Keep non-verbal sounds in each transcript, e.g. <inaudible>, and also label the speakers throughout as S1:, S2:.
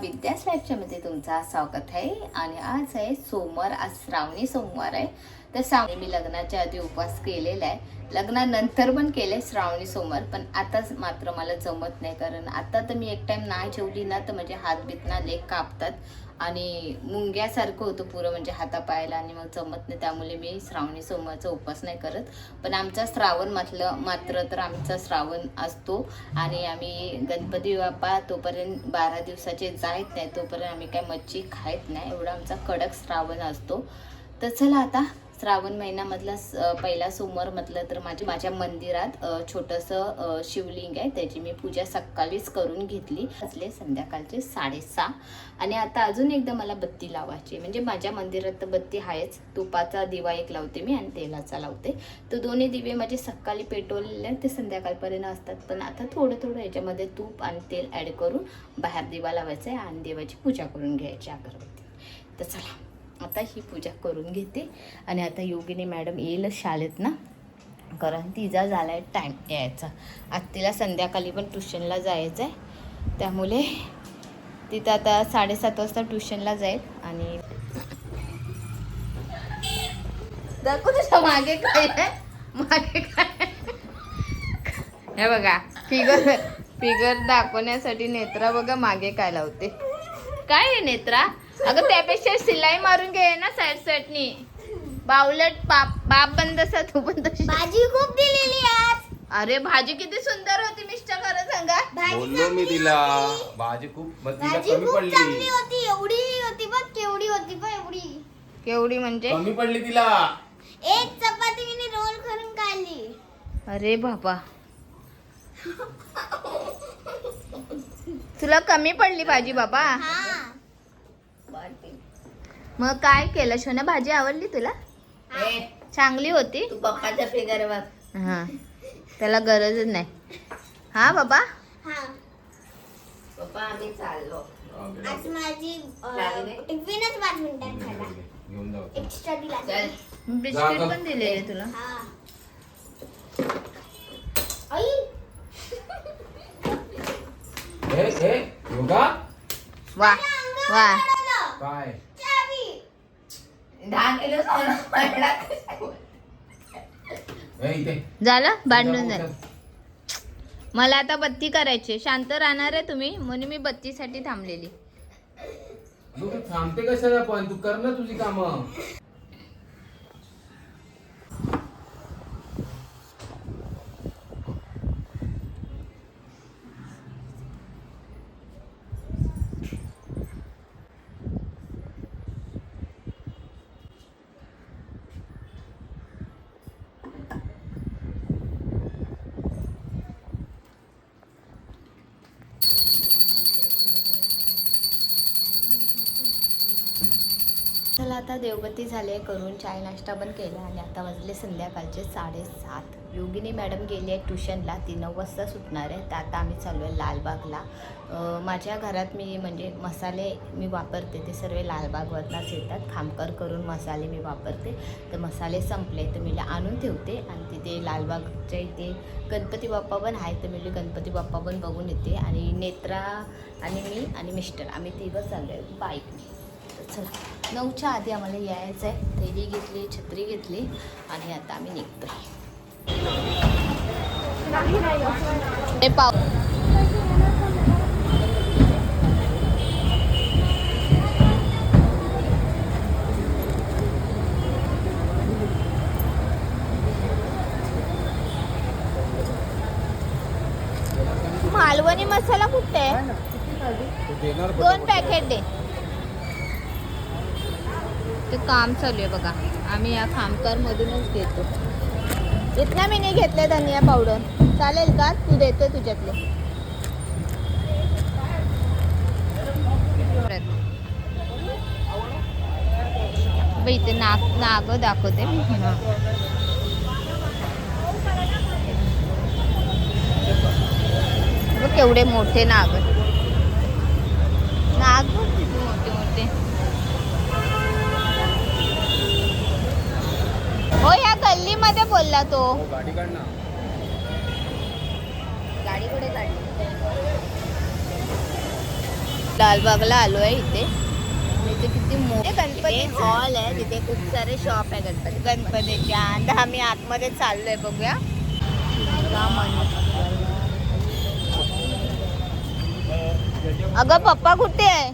S1: विद्या स्लॅबच्यामध्ये तुमचा स्वागत आहे. आणि आज आहे सोमवार आज श्रावणी सोमवार आहे. तर श्रावणी मी लग्नाच्या आधी उपवास केलेला आहे. लग्नानंतर पण केले श्रावणी सोमवार पण आताच मात्र मला जमत नाही. कारण आता तर मी एक टाईम नाही जेवली ना तर म्हणजे हात बितना लेख कापतात. आणि मुंग्यासारखं होतं पुरं म्हणजे हातापायाला आणि मग जमत नाही. त्यामुळे मी श्रावणी सोमवारचा उपवास नाही करत. पण आमचा श्रावण म्हटलं मात्र तर आमचा श्रावण असतो आणि आम्ही गणपती बाप्पा तोपर्यंत बारा दिवसाचे जायत नाही तोपर्यंत आम्ही काय मच्छी खायत नाही. एवढा आमचा कडक श्रावण असतो. तर चला आता श्रावण महिन्यामधला स- पहिला सोमवार म्हटलं तर माझ्या माझ्या मंदिरात छोटंसं शिवलिंग आहे. त्याची मी पूजा सकाळीच करून घेतली. असले संध्याकाळचे साडेसहा. आणि आता अजून एकदा मला बत्ती लावायची म्हणजे माझ्या मंदिरात तर बत्ती आहेच. तुपाचा दिवा एक लावते मी आणि तेलाचा लावते. तर दोन्ही दिवे माझे सकाळी पेटवलेले ते संध्याकाळपर्यंत असतात. पण आता थोडं थोडं याच्यामध्ये तूप आणि तेल ॲड करून बाहेर दिवा लावायचा आहे आणि देवाची पूजा करून घ्यायची अगरबत्ती. तर चला. आता ही पूजा करून घेते. आणि आता योगिनी मॅडम येईलच शाळेत ना? कारण तिचा झाला आहे टाईम यायचा. आज तिला संध्याकाळी पण ट्युशनला जायचं आहे त्यामुळे तिथं आता साडेसात वाजता ट्युशनला जाईल आणि दाखव तुझ्या मागे काय आहे. मागे काय हे बघा फिगर फिगर दाखवण्यासाठी नेत्रा बघा मागे काय लावते. काय आहे नेत्रा? अगं त्यापेक्षा सिलाई मारून घे ना साईड साईडनी बावलट बाप बाप बंद असा तू पण तशी.
S2: भाजी खूप दिलेली आज.
S1: अरे भाजी किती सुंदर होती मिस्टर खरं सांगा.
S3: बोललो मी तिला. भाजी खूप मग तिला
S2: भाजी
S3: कमी
S2: खूप
S3: पडली.
S2: चांगली होती एवढी होती बघ केवढी होती बघ एवढी.
S1: केवढी म्हणजे?
S3: कमी पडली तिला.
S2: एक चपाती मी रोल करून काढली
S1: अरे बाबा. तुला कमी पडली भाजी बाबा?
S2: हा.
S1: मग काय केलं? शोना भाजी आवडली तुला? चांगली होती.
S4: तू पप्पाच्या फिगर बघ.
S1: हा. त्याला गरजच नाही. हा बाबा?
S2: हा.
S4: पप्पा आम्ही चाललो.
S2: आज माझी? टिफिनच पाच मिनिटात झाला एक्स्ट्रा दिला.
S1: बिस्किट पण दिलेले तुला.
S2: हा. आई.
S3: हे हे योगा?
S1: वा वा.
S3: काय?
S4: दहा किलो सोनं पडला
S3: हे इथे
S1: झालं. भांडून झालं मला आता बत्ती करायची. शांत राहणार आहे तुम्ही? म्हणून मी बत्तीसाठी थांबलेली.
S3: तू थांबते कशाला पण? तू कर ना तुझी कामं.
S1: आता देवबत्ती झाले करून चाय नाश्ता पण केला आणि आता वाजले संध्याकाळचे साडेसात. योगिनी मॅडम गेली आहे ट्युशनला. ती नऊ वाजता सुटणार आहे. तर आता आम्ही चालू आहे लालबागला माझ्या घरात मी म्हणजे मसाले मी वापरते. ते सर्व लालबागवरनाच येतात. खामकर करून मसाले मी वापरते. तर मसाले संपले. तर मी आणून ठेवते आणि तिथे लालबागच्या इथे गणपती बाप्पा पण आहे तर मी गणपती बाप्पा पण बघून येते. आणि नेत्रा आणि मी आणि मिस्टर. आम्ही तिघं चाललो आहे बाईकने चल चला. नऊच्या आधी आम्हाला यायचं आहे थैली घेतली छत्री घेतली आणि आता आम्ही निघतोय. हे पाव काम चालू आहे बघा. आम्ही या खामकरमधूनच घेतो. इथल्या मी नाही घेतले धनिया पावडर चालेल का? तू देते तुझ्यातले. बाई इथे नाग नाग दाखवते. मी केवढे मोठे नाग. नाग गल्लीमध्ये बोलला तो.
S3: हो, गाडी काढ ना.
S1: गाडी कुठे काढली? लालबागला आलो आहे इथे. इथे किती मोठे गणपती
S4: हॉल आहे. तिथे खूप सारे शॉप आहे गणपती.
S1: गणपतीच्या आता आम्ही आतमध्ये चाललोय बघूया. अगं पप्पा कुठे आहे?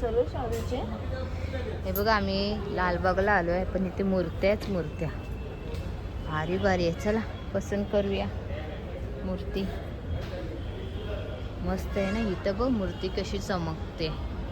S1: सर्व शाडूचे हे बघा आम्ही लालबागला आलो आहे पण इथे मूर्त्याच मूर्त्या. भारी भारी आहे. चला पसंत करूया. मूर्ती. मस्त आहे ना इथं बघ मूर्ती कशी चमकते.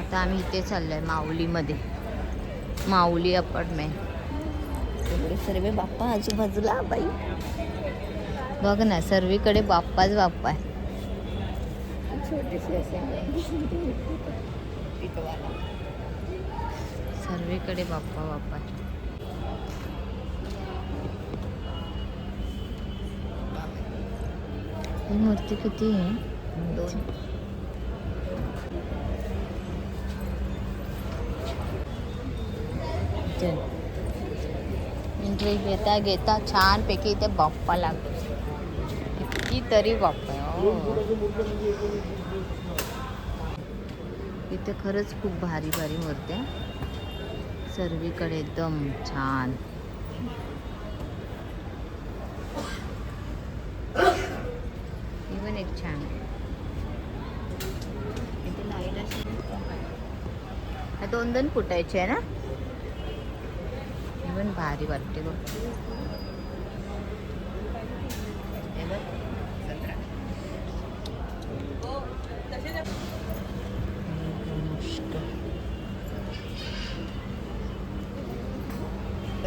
S1: आता आम्ही इथे चाललोय माऊलीमध्ये. माऊली अपार्टमेंट एवढे सर्व बाप्पा आजूबाजूला बाई. बघ ना सर्वीकडे बाप्पाच बाप्पा आहे. छोटीशी असे. सर्वीकडे बाप्पा बाप्पा. आहे. ही मूर्ती किती आहे?
S4: दोन.
S1: एंट्री घेता घेता छानपैकी इथे बाप्पा लागतो. तरी बाप्पा आहे. इथे खरंच खूप भारी भारी मूर्त्या सर्वीकडे एकदम छान. इवन एक छान इथे लाइट अशी दोन दोन फुटायचे आहे ना? इवन भारी वाटते बघ.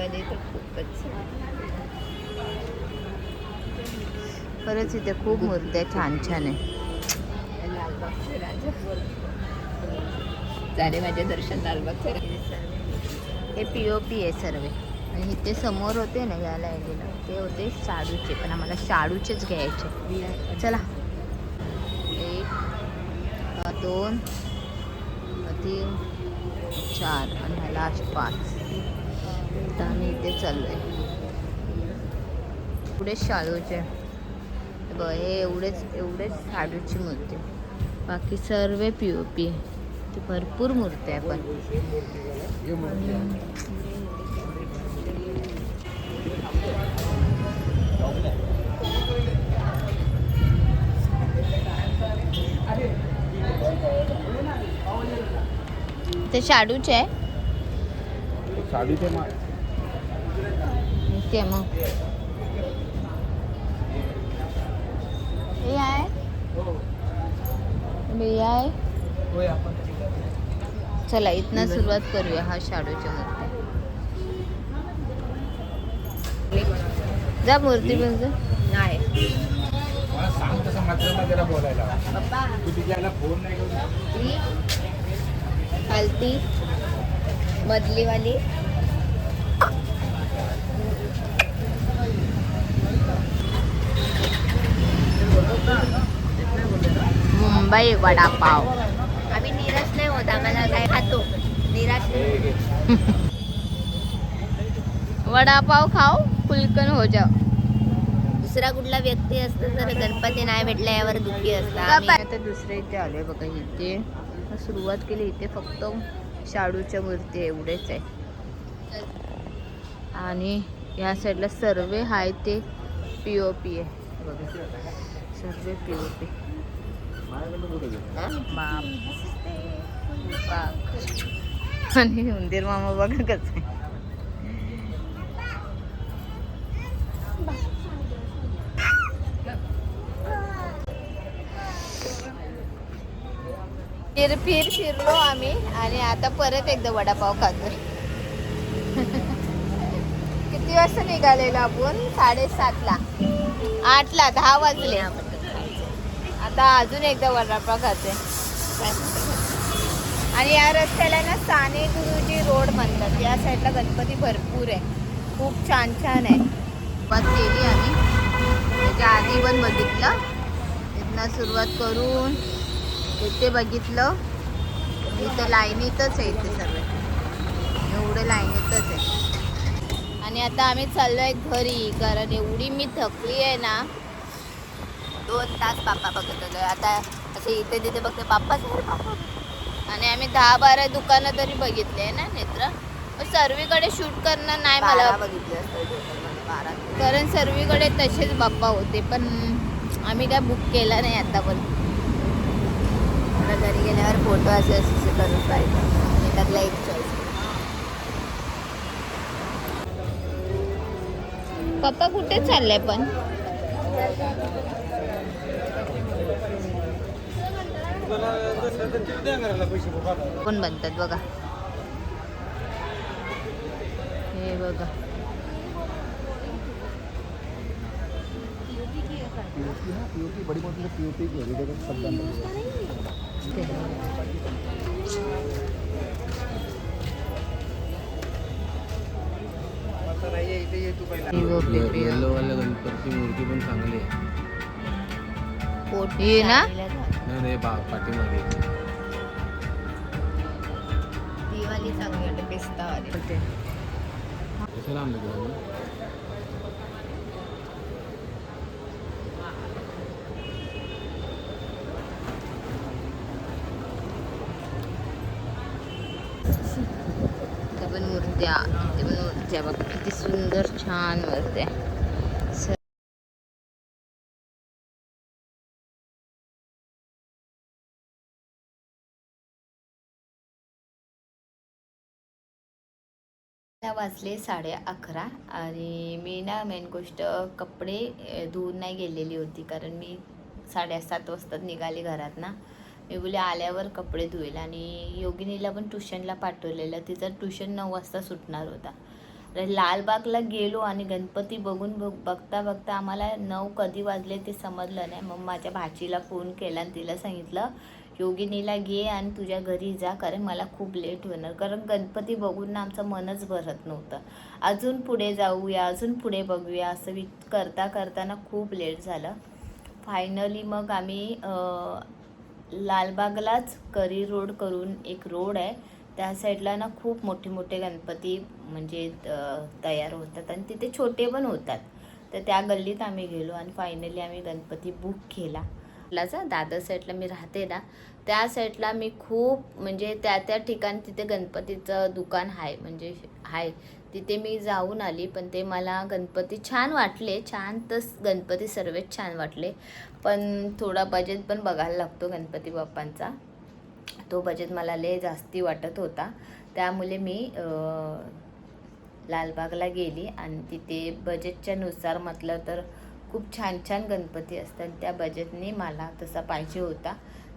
S1: कधी तर खूपच खरंच इथे खूप मूर्त्या छान छान आहे
S4: झाले माझे दर्शन लालबागचे
S1: हे पी ओ पी आहे सर्व. आणि इथे समोर होते ना घ्यायला गेलं ते होते शाडूचे पण आम्हाला शाडूचेच घ्यायचे. चला. एक दोन तीन चार आणि लास्ट पाच. तर आम्ही इथे चाललो आहे. पुढे शाडूचे बघ हे एवढेच एवढेच शाडूची मूर्ती. बाकी सर्व पी ओ पी. ते ती भरपूर मूर्ती आहे पण. ते शाडूचे आहे.
S3: शाडूचे मा
S1: ते मग हे आहे हे चला इथनं सुरुवात करूया हा शाडूच्या मूर्ती जा मूर्ती बघ जा.
S4: नाही.
S3: मला सांग तसं मात्र जरा बोलायला
S4: पप्पा
S3: तू तिच्याला फोन नाही करू
S4: ही
S1: खालती मधलीवाली मुंबई वडापाव.
S4: आम्ही निराश नाही होत आम्हाला काय खातो? निराश नाही. <laughs>
S1: वडापाव खाओ फुलकन हो जाओ.
S4: दुसरा कुठला व्यक्ती असतो तर गणपती नाही भेटला यावर दुःखी असता
S1: आम्ही आता दुसऱ्या इथे आलोय बघा इथे. सुरुवात केली इथे फक्त शाडूच्या मूर्ती एवढेच आहे. आणि या साईडला सर्व आहे ते पी ओ पी आहे. बघा. सर्व पी बाप. आणि उंदीर मामा बघा कसं आहे. फिर फिर फिरलो आम्ही आणि आता परत एकदा वडापाव खातोय. किती वाजता निघालेलो आपण? साडेसातला. आठला दहा वाजले. आता अजून एकदा वडापाव खाते. आणि या रस्त्याला ना साने गुरुजी रोड म्हणतात. या साईडला गणपती भरपूर आहे. खूप छान छान आहे. सुरुवात केली आम्ही. त्याच्या आधी पण बघितलं. इथनं सुरुवात करून इथे बघितलं. इथं लाईनीतच आहे इथे सर्व एवढं लाईनीतच आहे. आणि आता आम्ही चाललो आहे घरी कारण एवढी मी थकली आहे ना दोन तास पापा बघत होतो. आता
S4: असे इथे तिथे बघते बाप्पा बाप्पा
S1: आणि आम्ही दहा बारा दुकानं तरी बघितले ना नेत्र. सर्वीकडे शूट करणं नाही मला
S4: बघितले
S1: कारण सर्वीकडे तसेच बाप्पा होते पण आम्ही काय बुक केला नाही आता पण
S4: मला घरी गेल्यावर फोटो असे असे करून पाहिजे. त्यातला एक चॉईस
S1: पप्पा कुठे चाललाय पण?
S4: कोण बनतात बघा?
S1: हे बघा.
S5: बड़ी मोटी पीओपी की है देखो सब बंद गया
S3: येल्लो वाल्या गणपतीची मूर्ती पण चांगली आहे.
S1: हे ना?
S3: नाही नाही बा पाठीमागे.
S4: दिवाळी चांगली वाटते
S3: कशाला आणलं तुला
S1: इथे पण मूर्त्या इथे पण मूर्त्या बघ किती सुंदर छान मूर्त्या. वाजले साडे अकरा आणि मी ना मेन गोष्ट कपडे धुवून नाही गेलेली होती कारण मी साडेसात वाजता निघाले घरात ना. मी बोले आल्यावर कपडे धुवेल. आणि योगिनीला पण ट्युशनला पाठवलेलं. तिचं ट्युशन नऊ वाजता सुटणार होता. तर लालबागला गेलो आणि गणपती बघून बघ बघता बघता आम्हाला नऊ कधी वाजले ते समजलं नाही. मग माझ्या भाचीला फोन केला आणि तिला सांगितलं योगिनीला घे आणि तुझ्या घरी जा कारण मला खूप लेट होणार. कारण गणपती बघून ना आमचं मनच भरत नव्हतं. अजून पुढे जाऊया अजून पुढे बघूया असं वि करता करताना खूप लेट झालं. फायनली मग आम्ही लालबागलाच करी रोड करून एक रोड आहे. त्या साईडला ना खूप मोठे मोठे गणपती म्हणजे तयार होतात आणि तिथे छोटे पण होतात. तर त्या गल्लीत आम्ही गेलो आणि फायनली आम्ही गणपती बुक केला. लाचा दादर साईडला मी राहते ना त्या साईडला मी खूप म्हणजे त्या त्या ठिकाणी तिथे गणपतीचं दुकान आहे म्हणजे आहे तिथे मी जाऊन आली पण ते मला गणपती छान वाटले छान तर गणपती सर्वच छान वाटले. पण थोडा बजेट पण बघायला लागतो गणपती बाप्पांचा. तो बजेट मला लय जास्ती वाटत होता. त्यामुळे मी लालबागला गेली आणि तिथे बजेटच्या नुसार म्हटलं तर खूप छान छान गणपती असतात. त्या बजेटने मला तसा पाहिजे होता.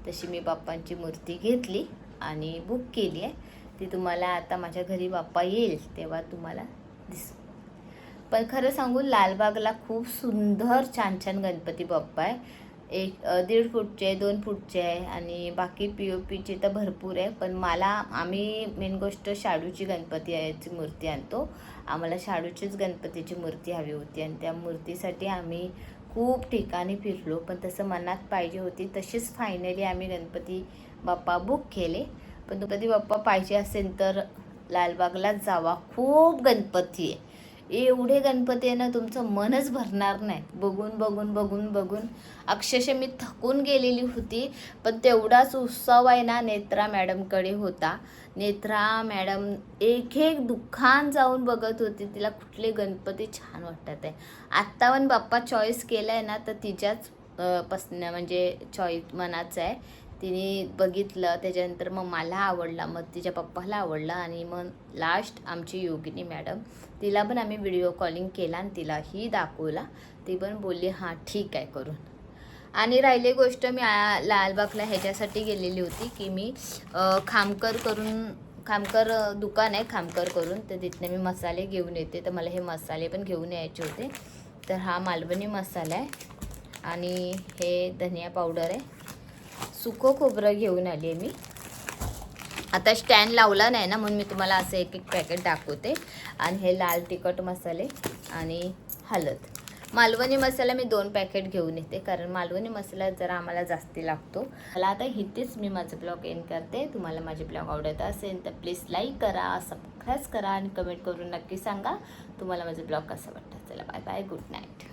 S1: तशी मी बाप्पांची मूर्ती घेतली आणि बुक केली आहे. ती तुम्हाला आता माझ्या घरी बाप्पा येईल तेव्हा तुम्हाला दिस पण खरं सांगू लालबागला खूप सुंदर छान छान गणपती बाप्पा आहे. एक दीड फूटचे आहे दोन फूटचे आहे आणि बाकी पी ओ पीचे तर भरपूर आहे. पण मला आम्ही मेन गोष्ट शाडूची गणपती याची मूर्ती आणतो. आम्हाला शाडूचीच गणपतीची मूर्ती हवी होती आणि त्या मूर्तीसाठी आम्ही खूप ठिकाणी फिरलो. पण तसं मनात पाहिजे होती तशीच फायनली आम्ही गणपती बाप्पा बुक केले. पण गणपती बाप्पा पाहिजे असेल तर लालबागलाच जावा. खूप गणपती आहे. एवढे गणपती आहे ना तुमचं मनच भरणार नाही. बघून बघून बघून बघून. अक्षरशः मी थकून गेलेली होती पण तेवढाच उत्सव आहे ना नेत्रा मॅडमकडे होता. नेत्रा मॅडम एक एक दुकान जाऊन बघत होती. तिला कुठले गणपती छान वाटत आहे. आत्ता पण बाप्पा चॉईस केला आहे ना तर तिच्याच अं, पसनं म्हणजे चॉईस मनाचं आहे. तिने बघितलं त्याच्यानंतर मग मला आवडला मग तिच्या पप्पाला आवडला आणि मग लास्ट आमची योगिनी मॅडम तिला पण आम्ही व्हिडिओ कॉलिंग केला आणि तिलाही दाखवला. ती पण बोलली हां ठीक आहे करून. आणि राहिली गोष्ट मी लालबागला ह्याच्यासाठी गेलेली होती की मी खामकर करून खामकर दुकान आहे खामकर करून. तर तिथनं मी मसाले घेऊन येते. तर मला हे मसाले पण घेऊन यायचे होते. तर हा मालवणी मसाला आहे आणि हे धनिया पावडर आहे. सुकं खोबरं घेऊन आली आहे मी. आता स्टँड लावला नाही ना म्हणून मी तुम्हाला असं एक एक पॅकेट दाखवते. आणि हे लाल तिखट मसाले आणि हळद मालवणी मसाला मी दोन पॅकेट घेऊन येते कारण मालवणी मसाला जरा आम्हाला जास्ती लागतो. मला आता इथेच मी माझं ब्लॉग एंड करते. तुम्हाला माझे ब्लॉग आवडत असेल तर प्लीज लाईक करा सबस्क्राईब करा आणि कमेंट करून नक्की सांगा. तुम्हाला माझं ब्लॉग कसं वाटतं चला बाय बाय गुड नाईट